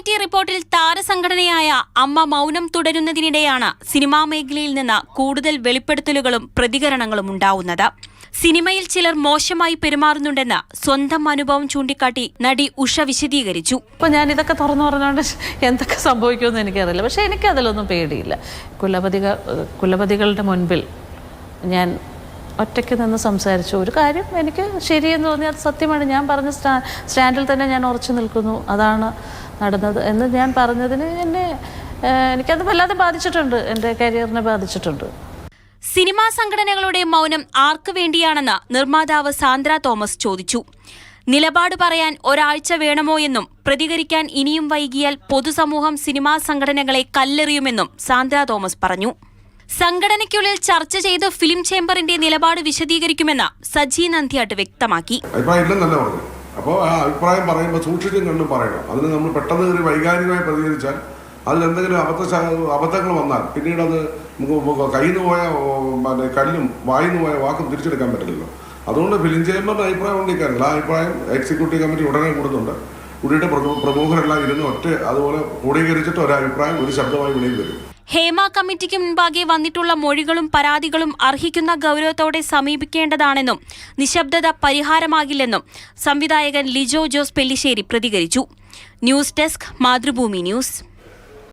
Committee റിപ്പോർട്ടിൽ താരസംഘടനയായ അമ്മ മൗനം തുടരുന്നതിനിടെയാണ് സിനിമാ മേഖലയിൽ നിന്ന് കൂടുതൽ വെളിപ്പെടുത്തലുകളും പ്രതികരണങ്ങളും ഉണ്ടാവുന്നത്. സിനിമയിൽ ചിലർ മോശമായി പെരുമാറുന്നുണ്ടെന്ന് സ്വന്തം അനുഭവം ചൂണ്ടിക്കാട്ടി നടി ഉഷ വിശദീകരിച്ചു. ഇപ്പൊ ഞാൻ ഇതൊക്കെ തുറന്നു പറഞ്ഞുകൊണ്ട് എന്തൊക്കെ സംഭവിക്കുമെന്ന് എനിക്കറിയില്ല. പക്ഷെ എനിക്ക് അതിലൊന്നും പേടിയില്ല. കുലപതികൾ കുലപതികളുടെ മുൻപിൽ ഞാൻ ഒറ്റയ്ക്ക് നിന്ന് സംസാരിച്ചു. ഒരു കാര്യം എനിക്ക് ശരിയെന്ന് തോന്നി അത് സത്യമാണ്. ഞാൻ പറഞ്ഞ സ്റ്റാ സ്റ്റാൻഡിൽ തന്നെ ഞാൻ ഉറച്ചു നിൽക്കുന്നു. അതാണ് നടന്നത് എന്ന് ഞാൻ പറഞ്ഞതിന് എന്നെ എനിക്കത് വല്ലാതെ ബാധിച്ചിട്ടുണ്ട്. എന്റെ കരിയറിനെ ബാധിച്ചിട്ടുണ്ട്. സിനിമാ സംഘടനകളുടെ മൗനം ആർക്കു വേണ്ടിയാണെന്ന് നിർമ്മാതാവ് സാന്ദ്ര തോമസ് ചോദിച്ചു. നിലപാട് പറയാൻ ഒരാഴ്ച വേണമോ എന്നും പ്രതികരിക്കാൻ ഇനിയും വൈകിയാൽ പൊതുസമൂഹം സിനിമാ സംഘടനകളെ കല്ലെറിയുമെന്നും സാന്ദ്ര തോമസ് പറഞ്ഞു. സംഘടനയ്ക്കുള്ളിൽ ചർച്ച ചെയ്ത് ഫിലിം ചേംബറിന്റെ നിലപാട് വിശദീകരിക്കുമെന്ന് സജി നന്ദിയാട്ട് വ്യക്തമാക്കി. അപ്പോൾ ആ അഭിപ്രായം പറയുമ്പോൾ സൂക്ഷിച്ചും കണ്ടും പറയണം. അതിന് നമ്മൾ പെട്ടെന്ന് കയറി വൈകാരികമായി പ്രതികരിച്ചാൽ അതിൽ എന്തെങ്കിലും അബദ്ധ അബദ്ധങ്ങൾ വന്നാൽ പിന്നീട് അത് നമുക്ക് കയ്യിൽ നിന്ന് പോയ പിന്നെ കല്ലും വായിൽ നിന്ന് പോയ വാക്കും തിരിച്ചെടുക്കാൻ പറ്റില്ലല്ലോ അതുകൊണ്ട് ഫിലിം ചേംബറിന്റെ അഭിപ്രായം ഉണ്ടിക്കാറില്ല ആ അഭിപ്രായം എക്സിക്യൂട്ടീവ് കമ്മിറ്റി ഉടനെ കൂടുന്നുണ്ട്. കൂടിയിട്ട് പ്രമു- പ്രമുഖരെല്ലാം ഇരുന്ന് ഒറ്റ അതുപോലെ ക്രോഡീകരിച്ചിട്ട് ഒരു അഭിപ്രായം ഒരു ശബ്ദമായി വെളിയിൽ വരും. ഹേമ കമ്മിറ്റിക്ക് മുൻപാകെ വന്നിട്ടുള്ള മൊഴികളും പരാതികളും അർഹിക്കുന്ന ഗൗരവത്തോടെ സമീപിക്കേണ്ടതാണെന്നും നിശബ്ദത പരിഹാരമാകില്ലെന്നും സംവിധായകൻ ലിജോ ജോസ് പെല്ലിശ്ശേരി പ്രതികരിച്ചു. News desk Mathrubhumi news.